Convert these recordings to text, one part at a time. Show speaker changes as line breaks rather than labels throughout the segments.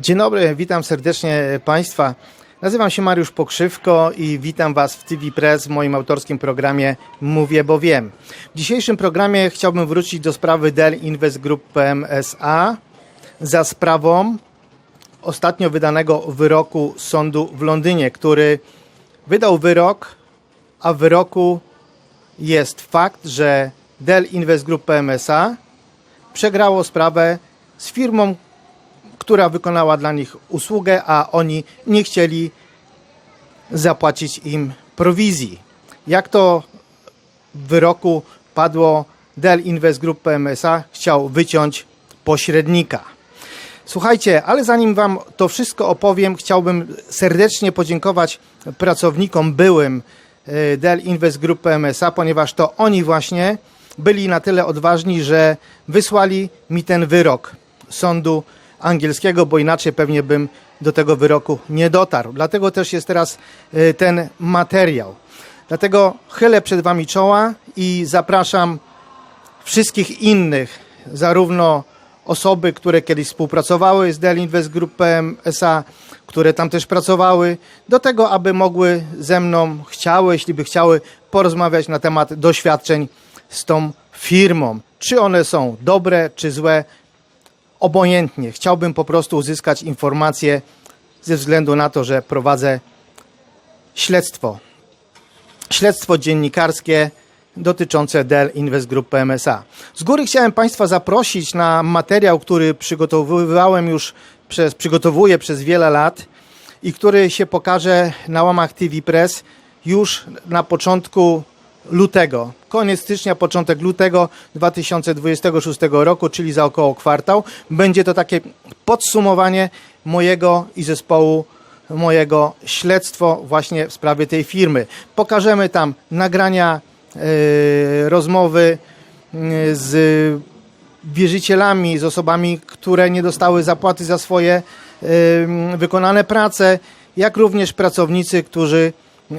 Dzień dobry, witam serdecznie Państwa. Nazywam się Mariusz Pokrzywko i witam Was w TV Press w moim autorskim programie Mówię, bo wiem. W dzisiejszym programie chciałbym wrócić do sprawy Dell Invest Group PMSA za sprawą ostatnio wydanego wyroku sądu w Londynie, który wydał wyrok, a w wyroku jest fakt, że Dell Invest Group PMSA przegrało sprawę z firmą, która wykonała dla nich usługę, a oni nie chcieli zapłacić im prowizji. Jak to w wyroku padło, Dell Invest Group PMSA chciał wyciąć pośrednika. Słuchajcie, ale zanim Wam to wszystko opowiem, chciałbym serdecznie podziękować pracownikom byłym e, Dell Invest Group PMSA, ponieważ to oni właśnie byli na tyle odważni, że wysłali mi ten wyrok sądu angielskiego, bo inaczej pewnie bym do tego wyroku nie dotarł. Dlatego też jest teraz e, ten materiał. Dlatego chylę przed Wami czoła i zapraszam wszystkich innych, zarówno osoby, które kiedyś współpracowały z Dell Invest Group PMSA, które tam też pracowały, do tego, aby mogły ze mną, chciały, jeśli by chciały, porozmawiać na temat doświadczeń z tą firmą. Czy one są dobre, czy złe, obojętnie. Chciałbym po prostu uzyskać informacje ze względu na to, że prowadzę śledztwo. Śledztwo dziennikarskie dotyczące Dell Invest Group PMSA. Z góry chciałem Państwa zaprosić na materiał, który przygotowywałem już przez, przygotowuję przez wiele lat i który się pokaże na łamach TV Press już na początku lutego. Koniec stycznia, początek lutego 2026 roku, czyli za około kwartał. Będzie to takie podsumowanie mojego i zespołu mojego śledztwo właśnie w sprawie tej firmy. Pokażemy tam nagrania, yy, rozmowy yy, z wierzycielami, z osobami, które nie dostały zapłaty za swoje yy, wykonane prace, jak również pracownicy, którzy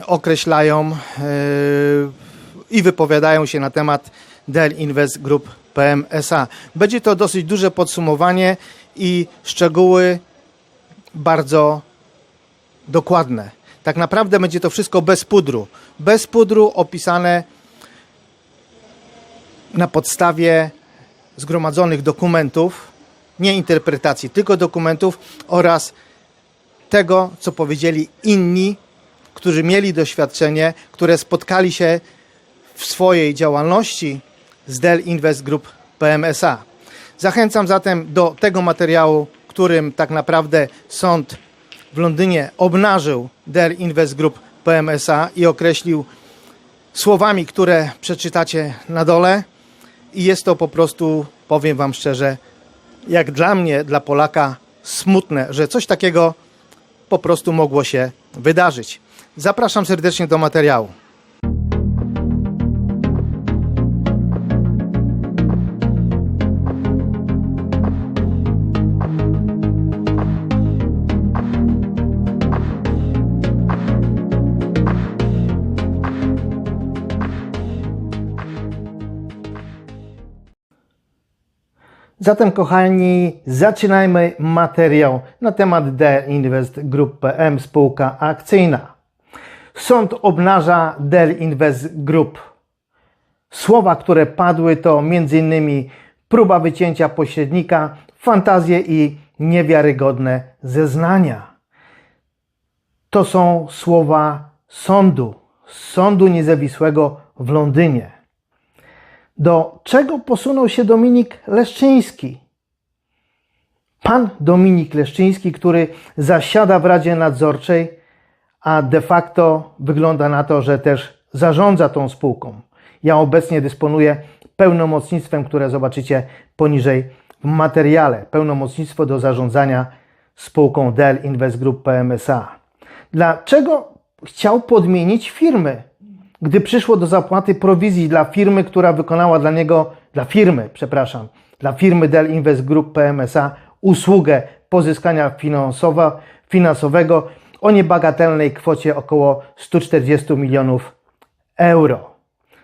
określają yy, i wypowiadają się na temat Dell Invest Group PMSA. Będzie to dosyć duże podsumowanie i szczegóły bardzo dokładne. Tak naprawdę będzie to wszystko bez pudru. Bez pudru opisane na podstawie zgromadzonych dokumentów, nie interpretacji, tylko dokumentów oraz tego, co powiedzieli inni, którzy mieli doświadczenie, które spotkali się w swojej działalności z Dell Invest Group PMSA. Zachęcam zatem do tego materiału, którym tak naprawdę sąd w Londynie obnażył Dell Invest Group PMSA i określił słowami, które przeczytacie na dole. I jest to po prostu, powiem Wam szczerze, jak dla mnie, dla Polaka, smutne, że coś takiego po prostu mogło się wydarzyć. Zapraszam serdecznie do materiału. Zatem, kochani, zaczynajmy materiał na temat Dell Invest Group PM, spółka akcyjna. Sąd obnaża Dell Invest Group. Słowa, które padły, to m.in. próba wycięcia pośrednika, fantazje i niewiarygodne zeznania. To są słowa sądu, sądu niezawisłego w Londynie. Do czego posunął się Dominik Leszczyński? Pan Dominik Leszczyński, który zasiada w Radzie Nadzorczej, a de facto wygląda na to, że też zarządza tą spółką. Ja obecnie dysponuję pełnomocnictwem, które zobaczycie poniżej w materiale. Pełnomocnictwo do zarządzania spółką Dell Invest Group PMSA. Dlaczego chciał podmienić firmy? Gdy przyszło do zapłaty prowizji dla firmy, która wykonała dla niego, dla firmy, przepraszam, dla firmy Dell Invest Group PMSA usługę pozyskania finansowa, finansowego o niebagatelnej kwocie około 140 milionów euro.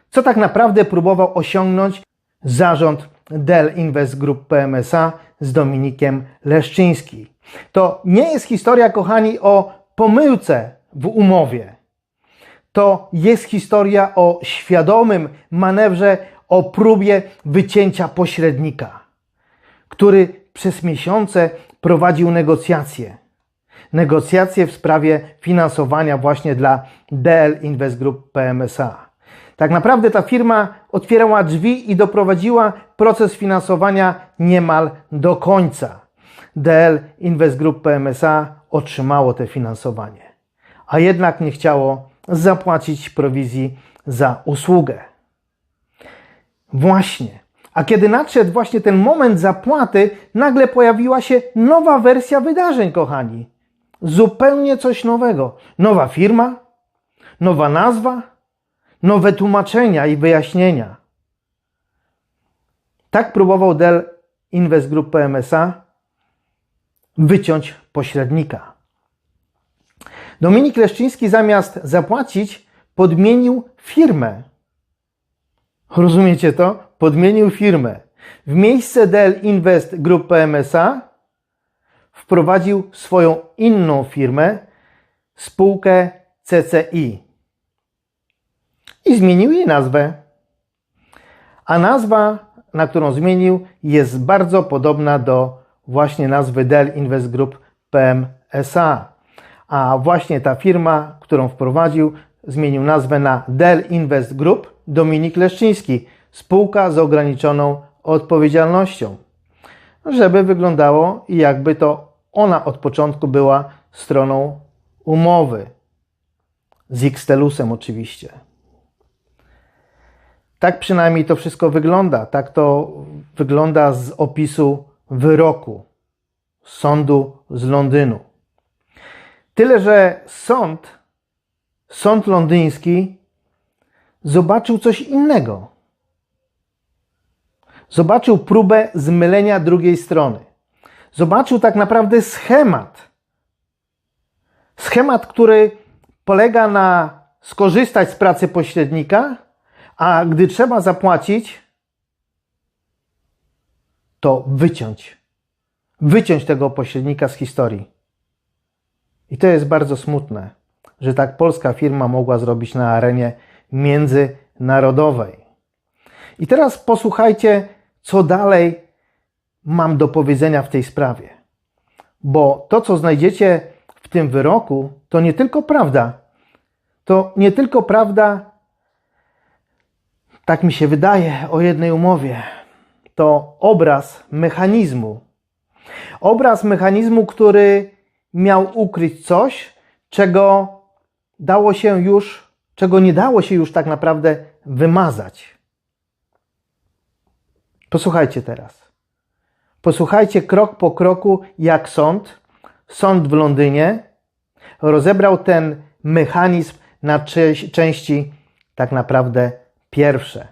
Co tak naprawdę próbował osiągnąć zarząd Dell Invest Group PMSA z Dominikiem Leszczyńskim. To nie jest historia, kochani, o pomyłce w umowie. To jest historia o świadomym manewrze, o próbie wycięcia pośrednika, który przez miesiące prowadził negocjacje. Negocjacje w sprawie finansowania właśnie dla DL Invest Group PMSA. Tak naprawdę ta firma otwierała drzwi i doprowadziła proces finansowania niemal do końca. DL Invest Group PMSA otrzymało te finansowanie, a jednak nie chciało zapłacić prowizji za usługę. Właśnie. A kiedy nadszedł właśnie ten moment zapłaty, nagle pojawiła się nowa wersja wydarzeń, kochani. Zupełnie coś nowego. Nowa firma, nowa nazwa, nowe tłumaczenia i wyjaśnienia. Tak próbował Dell Invest Group PMSA wyciąć pośrednika. Dominik Leszczyński zamiast zapłacić, podmienił firmę. Rozumiecie to? Podmienił firmę. W miejsce Dell Invest Group PMSA wprowadził swoją inną firmę, spółkę CCI. I zmienił jej nazwę. A nazwa, na którą zmienił, jest bardzo podobna do właśnie nazwy Dell Invest Group PMSA. A właśnie ta firma, którą wprowadził, zmienił nazwę na Dell Invest Group Dominik Leszczyński, spółka z ograniczoną odpowiedzialnością. Żeby wyglądało jakby to ona od początku była stroną umowy. Z Xtelusem oczywiście. Tak przynajmniej to wszystko wygląda. Tak to wygląda z opisu wyroku sądu z Londynu. Tyle, że sąd, sąd londyński, zobaczył coś innego. Zobaczył próbę zmylenia drugiej strony. Zobaczył tak naprawdę schemat. Schemat, który polega na skorzystać z pracy pośrednika, a gdy trzeba zapłacić, to wyciąć. Wyciąć tego pośrednika z historii. I to jest bardzo smutne, że tak polska firma mogła zrobić na arenie międzynarodowej. I teraz posłuchajcie, co dalej mam do powiedzenia w tej sprawie. Bo to, co znajdziecie w tym wyroku, to nie tylko prawda. To nie tylko prawda, tak mi się wydaje, o jednej umowie. To obraz mechanizmu. Obraz mechanizmu, który miał ukryć coś, czego dało się już, czego nie dało się już tak naprawdę wymazać. Posłuchajcie teraz. Posłuchajcie krok po kroku, jak sąd, sąd w Londynie, rozebrał ten mechanizm na części tak naprawdę pierwsze.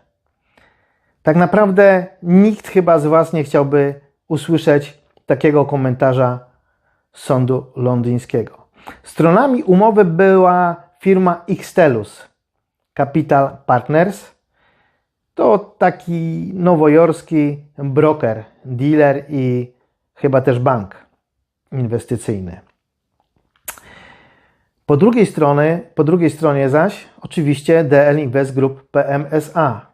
Tak naprawdę nikt chyba z Was nie chciałby usłyszeć takiego komentarza sądu londyńskiego. Stronami umowy była firma Xtelus Capital Partners. To taki nowojorski broker, dealer i chyba też bank inwestycyjny. Po drugiej, stronie, po drugiej stronie zaś oczywiście DL Invest Group PMSA.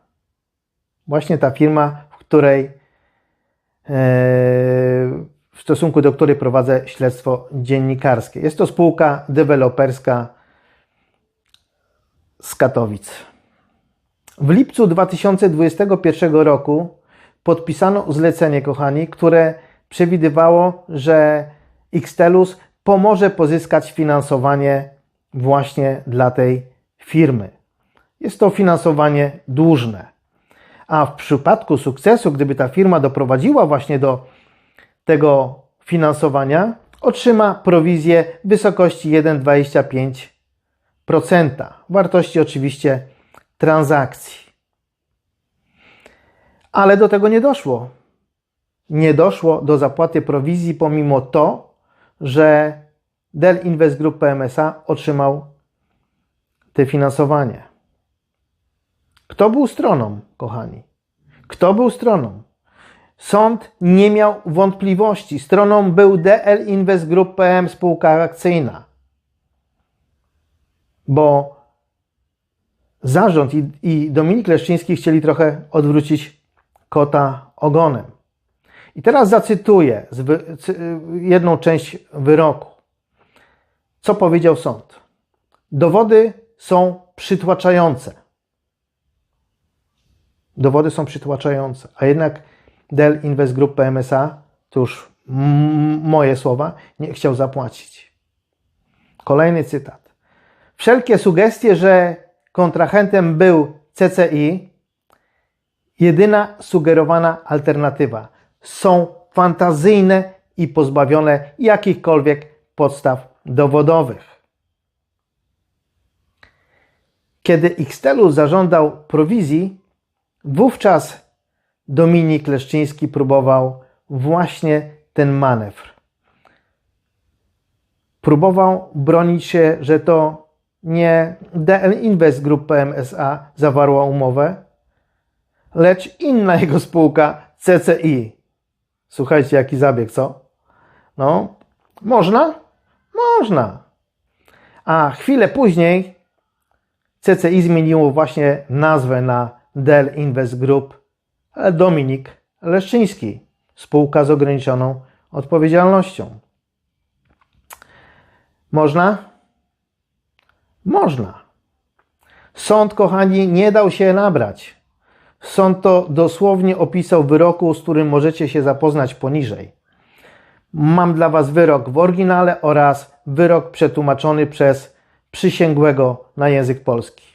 Właśnie ta firma, w której e, w stosunku do której prowadzę śledztwo dziennikarskie. Jest to spółka deweloperska z Katowic. W lipcu 2021 roku podpisano zlecenie, kochani, które przewidywało, że Xtelus pomoże pozyskać finansowanie właśnie dla tej firmy. Jest to finansowanie dłużne. A w przypadku sukcesu, gdyby ta firma doprowadziła właśnie do tego finansowania, otrzyma prowizję w wysokości 1,25% wartości oczywiście transakcji. Ale do tego nie doszło. Nie doszło do zapłaty prowizji pomimo to, że Dell Invest Group PMSA otrzymał te finansowanie. Kto był stroną, kochani? Kto był stroną? Sąd nie miał wątpliwości. Stroną był DL Invest Group PM, spółka akcyjna. Bo zarząd i, i Dominik Leszczyński chcieli trochę odwrócić kota ogonem. I teraz zacytuję wy, jedną część wyroku. Co powiedział sąd? Dowody są przytłaczające. Dowody są przytłaczające, a jednak Dell Invest Group PMSA, to już moje słowa, nie chciał zapłacić. Kolejny cytat. Wszelkie sugestie, że kontrahentem był CCI, jedyna sugerowana alternatywa, są fantazyjne i pozbawione jakichkolwiek podstaw dowodowych. Kiedy Xtelu zażądał prowizji, wówczas Dominik Leszczyński próbował właśnie ten manewr. Próbował bronić się, że to nie DL Invest Group PMSA zawarła umowę, lecz inna jego spółka CCI. Słuchajcie, jaki zabieg, co? No, można? Można. A chwilę później CCI zmieniło właśnie nazwę na Dell Invest Group Dominik Leszczyński, spółka z ograniczoną odpowiedzialnością. Można? Można. Sąd, kochani, nie dał się nabrać. Sąd to dosłownie opisał wyroku, z którym możecie się zapoznać poniżej. Mam dla Was wyrok w oryginale oraz wyrok przetłumaczony przez przysięgłego na język polski.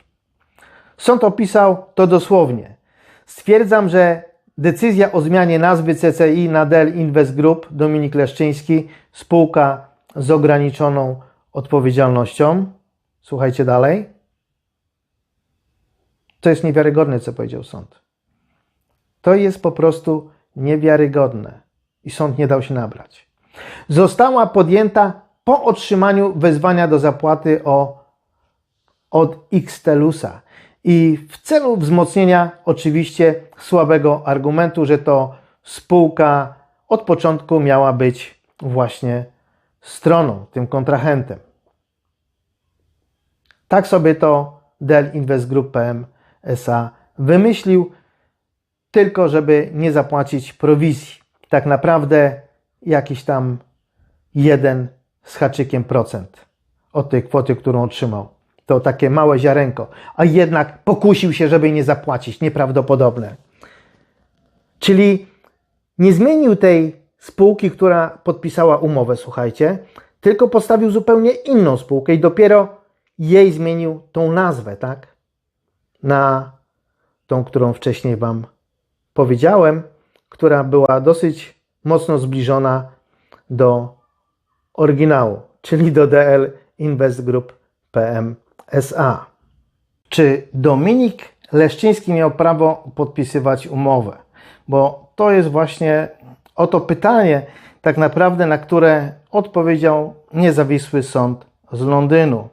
Sąd opisał to dosłownie. Stwierdzam, że decyzja o zmianie nazwy CCI na Dell Invest Group Dominik Leszczyński, spółka z ograniczoną odpowiedzialnością. Słuchajcie dalej. To jest niewiarygodne, co powiedział sąd. To jest po prostu niewiarygodne i sąd nie dał się nabrać. Została podjęta po otrzymaniu wezwania do zapłaty o, od Xtelusa i w celu wzmocnienia oczywiście słabego argumentu, że to spółka od początku miała być właśnie stroną, tym kontrahentem. Tak sobie to Dell Invest Group PM SA wymyślił, tylko żeby nie zapłacić prowizji. Tak naprawdę jakiś tam jeden z haczykiem procent od tej kwoty, którą otrzymał. To takie małe ziarenko, a jednak pokusił się, żeby nie zapłacić. Nieprawdopodobne. Czyli nie zmienił tej spółki, która podpisała umowę, słuchajcie, tylko postawił zupełnie inną spółkę i dopiero jej zmienił tą nazwę, tak? Na tą, którą wcześniej Wam powiedziałem, która była dosyć mocno zbliżona do oryginału, czyli do DL Invest Group PM SA. Czy Dominik Leszczyński miał prawo podpisywać umowę? Bo to jest właśnie oto pytanie, tak naprawdę, na które odpowiedział niezawisły sąd z Londynu.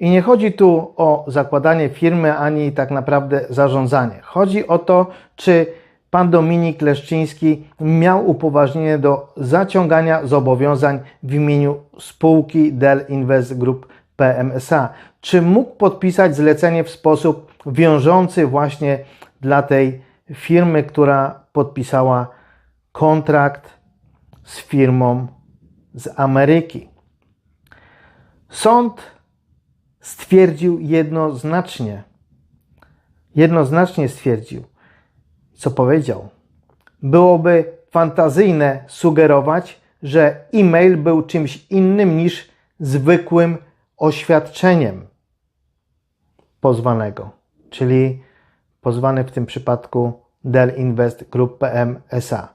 I nie chodzi tu o zakładanie firmy ani tak naprawdę zarządzanie. Chodzi o to, czy pan Dominik Leszczyński miał upoważnienie do zaciągania zobowiązań w imieniu spółki Dell Invest Group PMSA. Czy mógł podpisać zlecenie w sposób wiążący właśnie dla tej firmy, która podpisała kontrakt z firmą z Ameryki? Sąd stwierdził jednoznacznie, jednoznacznie stwierdził, co powiedział. Byłoby fantazyjne sugerować, że e-mail był czymś innym niż zwykłym oświadczeniem pozwanego, czyli pozwany w tym przypadku Dell Invest Group PM SA,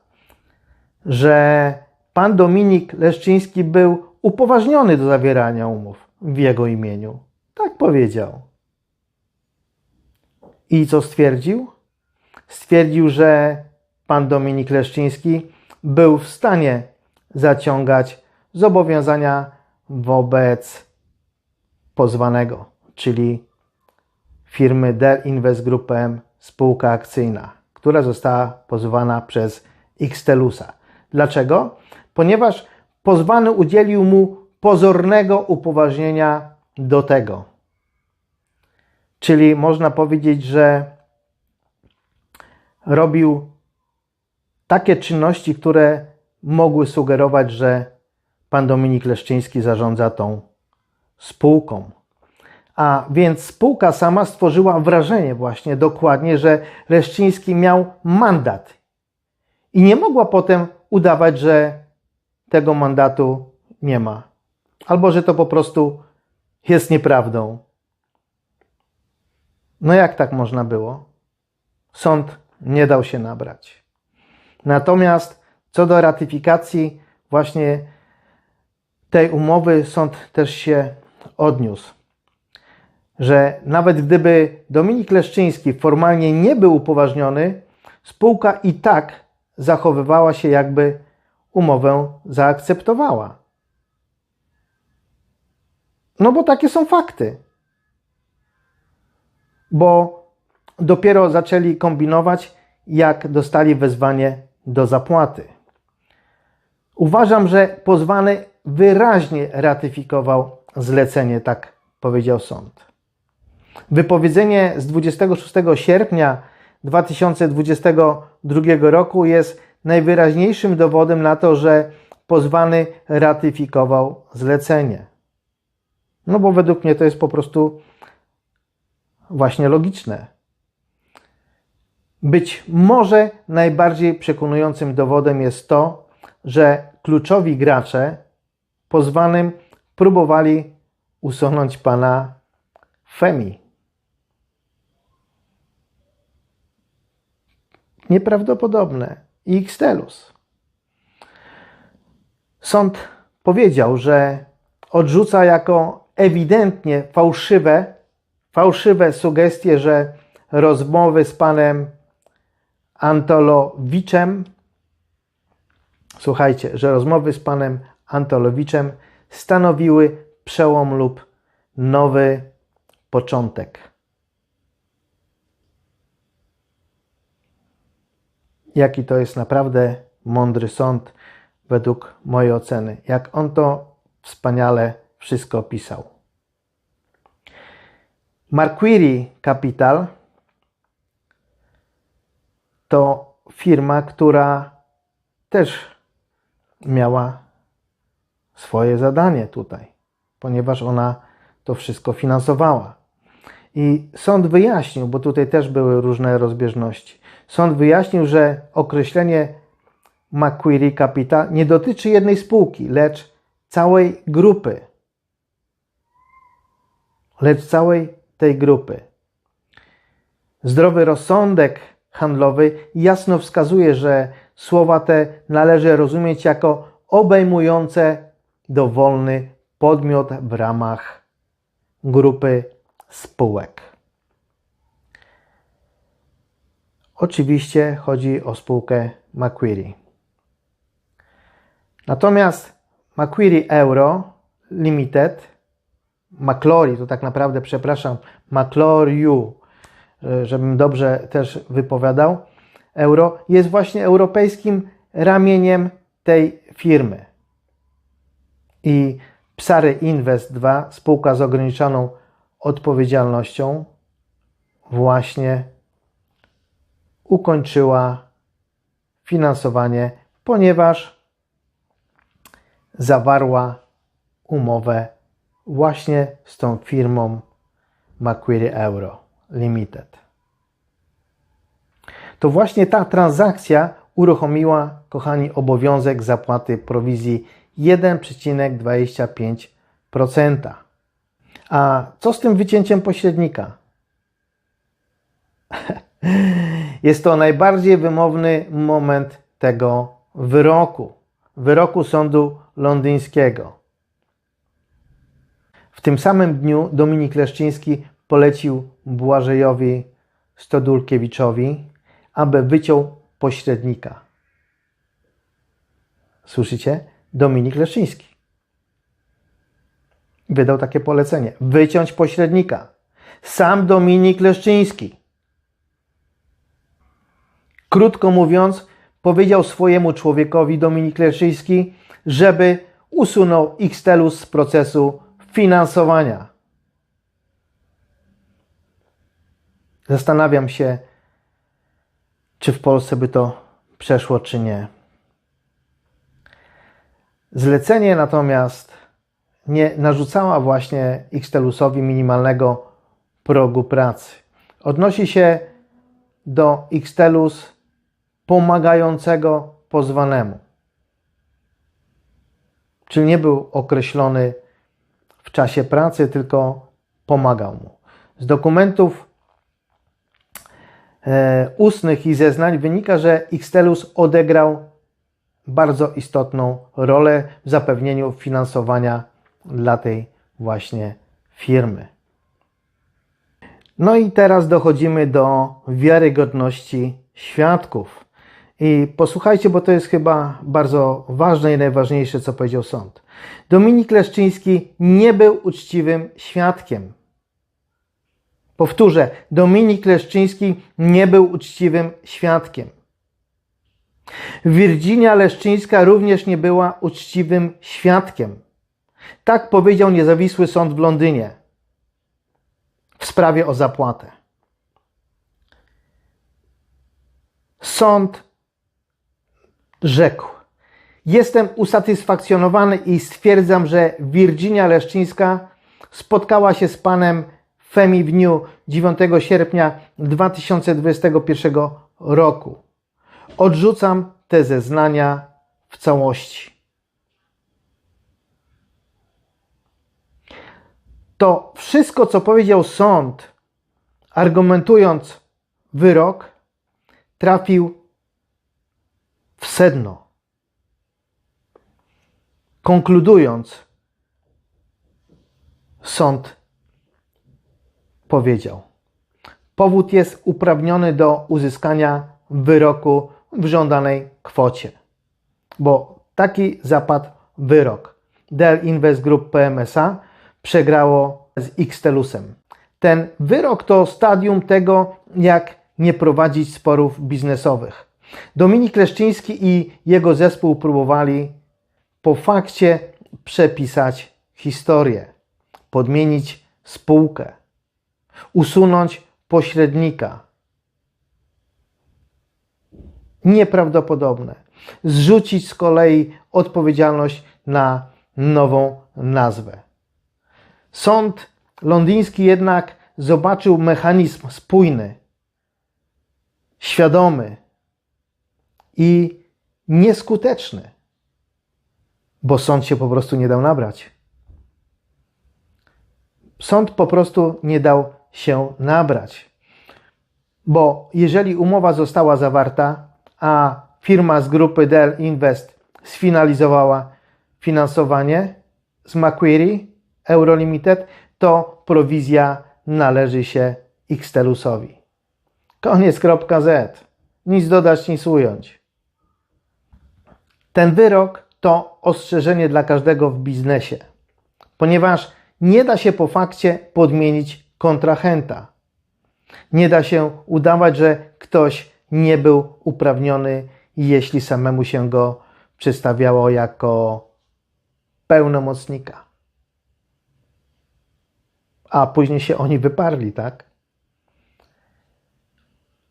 że pan Dominik Leszczyński był upoważniony do zawierania umów w jego imieniu. Tak powiedział. I co stwierdził? Stwierdził, że pan Dominik Leszczyński był w stanie zaciągać zobowiązania wobec pozwanego, czyli firmy Dell Invest Group M, spółka akcyjna, która została pozwana przez Xtelusa. Dlaczego? Ponieważ pozwany udzielił mu pozornego upoważnienia do tego. Czyli można powiedzieć, że robił takie czynności, które mogły sugerować, że pan Dominik Leszczyński zarządza tą spółką. A więc spółka sama stworzyła wrażenie właśnie dokładnie, że Leszczyński miał mandat i nie mogła potem udawać, że tego mandatu nie ma. Albo że to po prostu jest nieprawdą. No jak tak można było? Sąd nie dał się nabrać. Natomiast co do ratyfikacji właśnie tej umowy, sąd też się odniósł, że nawet gdyby Dominik Leszczyński formalnie nie był upoważniony, spółka i tak zachowywała się, jakby umowę zaakceptowała. No bo takie są fakty. Bo dopiero zaczęli kombinować, jak dostali wezwanie do zapłaty. Uważam, że pozwany wyraźnie ratyfikował zlecenie, tak powiedział sąd. Wypowiedzenie z 26 sierpnia 2022 roku jest najwyraźniejszym dowodem na to, że pozwany ratyfikował zlecenie. No bo według mnie to jest po prostu właśnie logiczne. Być może najbardziej przekonującym dowodem jest to, że kluczowi gracze pozwanym próbowali usunąć pana Femi. Nieprawdopodobne. I Xtelus. Sąd powiedział, że odrzuca jako ewidentnie fałszywe, fałszywe sugestie, że rozmowy z panem Antolowiczem, słuchajcie, że rozmowy z panem Antolowiczem stanowiły przełom lub nowy początek. Jaki to jest naprawdę mądry sąd, według mojej oceny. Jak on to wspaniale wszystko opisał. Marquiri Capital to firma, która też miała swoje zadanie tutaj, ponieważ ona to wszystko finansowała. I sąd wyjaśnił, bo tutaj też były różne rozbieżności. Sąd wyjaśnił, że określenie Macquarie Capital nie dotyczy jednej spółki, lecz całej grupy. Lecz całej tej grupy. Zdrowy rozsądek handlowy jasno wskazuje, że słowa te należy rozumieć jako obejmujące dowolny podmiot w ramach grupy spółek. Oczywiście chodzi o spółkę Macquarie. Natomiast Macquarie Euro Limited, Maclory, to tak naprawdę, przepraszam, Macloriu, żebym dobrze też wypowiadał, euro, jest właśnie europejskim ramieniem tej firmy. I Psary Invest 2, spółka z ograniczoną odpowiedzialnością, właśnie ukończyła finansowanie, ponieważ zawarła umowę właśnie z tą firmą Macquarie Euro Limited. To właśnie ta transakcja uruchomiła, kochani, obowiązek zapłaty prowizji 1,25%. A co z tym wycięciem pośrednika? Jest to najbardziej wymowny moment tego wyroku, wyroku sądu londyńskiego. W tym samym dniu Dominik Leszczyński polecił Błażejowi Stodulkiewiczowi, aby wyciął pośrednika. Słyszycie? Dominik Leszczyński wydał takie polecenie: wyciąć pośrednika. Sam Dominik Leszczyński. Krótko mówiąc, powiedział swojemu człowiekowi Dominik Leszyński, żeby usunął Xtelus z procesu finansowania. Zastanawiam się, czy w Polsce by to przeszło, czy nie. Zlecenie natomiast nie narzucała właśnie Xtelusowi minimalnego progu pracy. Odnosi się do Xtelus pomagającego pozwanemu. Czyli nie był określony w czasie pracy, tylko pomagał mu. Z dokumentów e, ustnych i zeznań wynika, że Xtelus odegrał bardzo istotną rolę w zapewnieniu finansowania dla tej właśnie firmy. No i teraz dochodzimy do wiarygodności świadków. I posłuchajcie, bo to jest chyba bardzo ważne i najważniejsze, co powiedział sąd. Dominik Leszczyński nie był uczciwym świadkiem. Powtórzę, Dominik Leszczyński nie był uczciwym świadkiem. Virginia Leszczyńska również nie była uczciwym świadkiem. Tak powiedział niezawisły sąd w Londynie w sprawie o zapłatę. Sąd rzekł: Jestem usatysfakcjonowany i stwierdzam, że Virginia Leszczyńska spotkała się z panem Femi w dniu 9 sierpnia 2021 roku. Odrzucam te zeznania w całości. To wszystko, co powiedział sąd, argumentując wyrok, trafił w sedno. Konkludując, sąd powiedział: Powód jest uprawniony do uzyskania wyroku w żądanej kwocie, bo taki zapadł wyrok. Dell Invest Group PMSA przegrało z Xtelusem. Ten wyrok to stadium tego, jak nie prowadzić sporów biznesowych. Dominik Leszczyński i jego zespół próbowali po fakcie przepisać historię, podmienić spółkę, usunąć pośrednika. Nieprawdopodobne. Zrzucić z kolei odpowiedzialność na nową nazwę. Sąd londyński jednak zobaczył mechanizm spójny, świadomy i nieskuteczny, bo sąd się po prostu nie dał nabrać. Sąd po prostu nie dał się nabrać, bo jeżeli umowa została zawarta, a firma z grupy Dell Invest sfinalizowała finansowanie z Macquarie Eurolimited, to prowizja należy się Xtelusowi. Koniec. Z. Nic dodać, nic ująć. Ten wyrok to ostrzeżenie dla każdego w biznesie, ponieważ nie da się po fakcie podmienić kontrahenta. Nie da się udawać, że ktoś nie był uprawniony, jeśli samemu się go przedstawiało jako pełnomocnika. A później się oni wyparli, tak?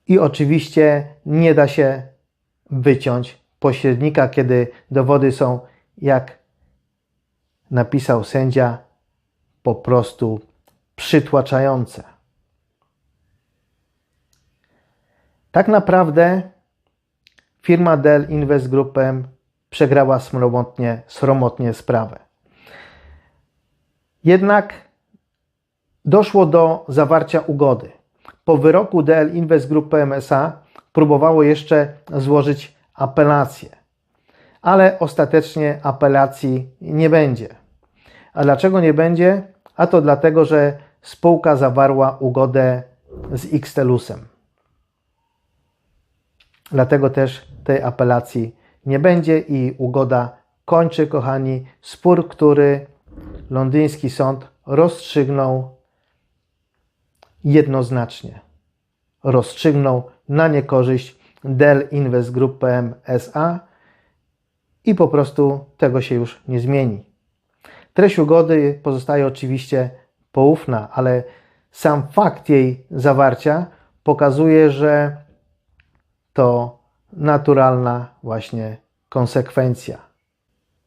I oczywiście nie da się wyciąć pośrednika, kiedy dowody są, jak napisał sędzia, po prostu przytłaczające. Tak naprawdę firma Dell Invest Group przegrała sromotnie, sromotnie sprawę. Jednak doszło do zawarcia ugody. Po wyroku DL Invest Group PMSA próbowało jeszcze złożyć apelację, ale ostatecznie apelacji nie będzie. A dlaczego nie będzie? A to dlatego, że spółka zawarła ugodę z Xtelusem. Dlatego też tej apelacji nie będzie i ugoda kończy, kochani, spór, który londyński sąd rozstrzygnął jednoznacznie. Rozstrzygnął na niekorzyść Dell Invest Group PM SA i po prostu tego się już nie zmieni. Treść ugody pozostaje oczywiście poufna, ale sam fakt jej zawarcia pokazuje, że to naturalna właśnie konsekwencja.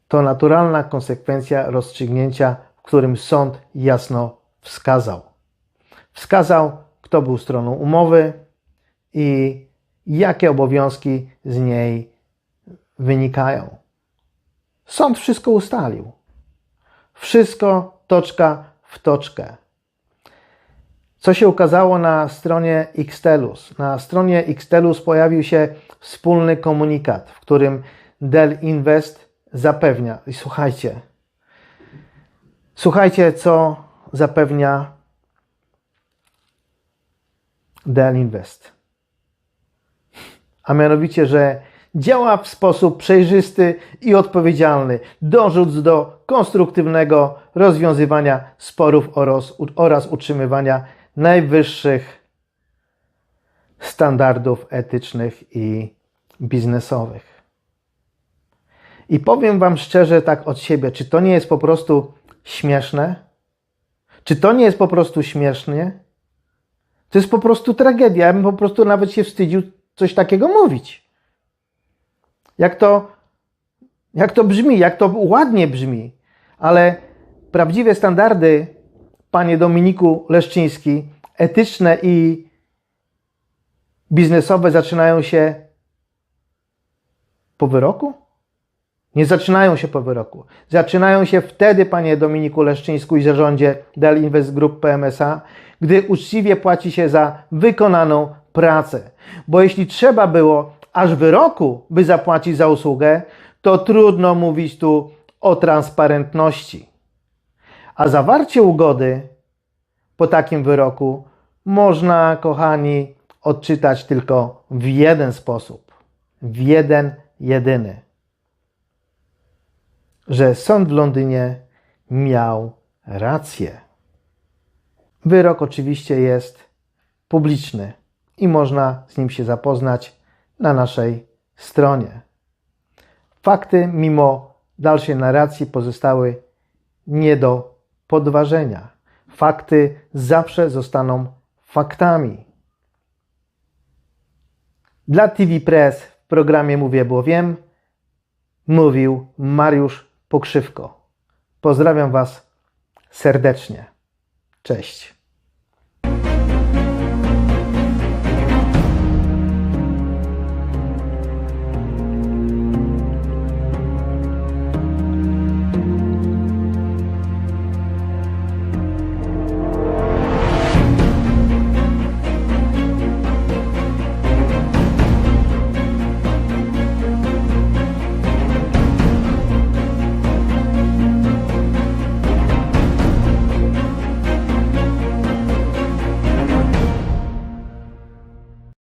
To naturalna konsekwencja rozstrzygnięcia, w którym sąd jasno wskazał. Wskazał, kto był stroną umowy i jakie obowiązki z niej wynikają. Sąd wszystko ustalił. Wszystko toczka w toczkę. Co się ukazało na stronie Xtelus? Na stronie Xtelus pojawił się wspólny komunikat, w którym Dell Invest zapewnia, i słuchajcie, słuchajcie, co zapewnia Dell Invest. A mianowicie, że działa w sposób przejrzysty i odpowiedzialny, dążąc do konstruktywnego rozwiązywania sporów oraz, oraz utrzymywania najwyższych standardów etycznych i biznesowych. I powiem Wam szczerze, tak od siebie, czy to nie jest po prostu śmieszne? Czy to nie jest po prostu śmiesznie? To jest po prostu tragedia. Ja bym po prostu nawet się wstydził coś takiego mówić. Jak to, jak to brzmi, jak to ładnie brzmi, ale prawdziwe standardy, panie Dominiku Leszczyński, etyczne i biznesowe zaczynają się po wyroku? Nie zaczynają się po wyroku. Zaczynają się wtedy, panie Dominiku Leszczyńsku i zarządzie Dell Invest Group PMSA, gdy uczciwie płaci się za wykonaną pracę. Bo jeśli trzeba było aż wyroku, by zapłacić za usługę, to trudno mówić tu o transparentności. A zawarcie ugody po takim wyroku można, kochani, odczytać tylko w jeden sposób. W jeden, jedyny. Że sąd w Londynie miał rację. Wyrok oczywiście jest publiczny i można z nim się zapoznać na naszej stronie. Fakty, mimo dalszej narracji, pozostały nie do podważenia. Fakty zawsze zostaną faktami. Dla TV Press w programie Mówię, bo wiem, mówił Mariusz Pokrzywko. Pozdrawiam Was serdecznie. Cześć.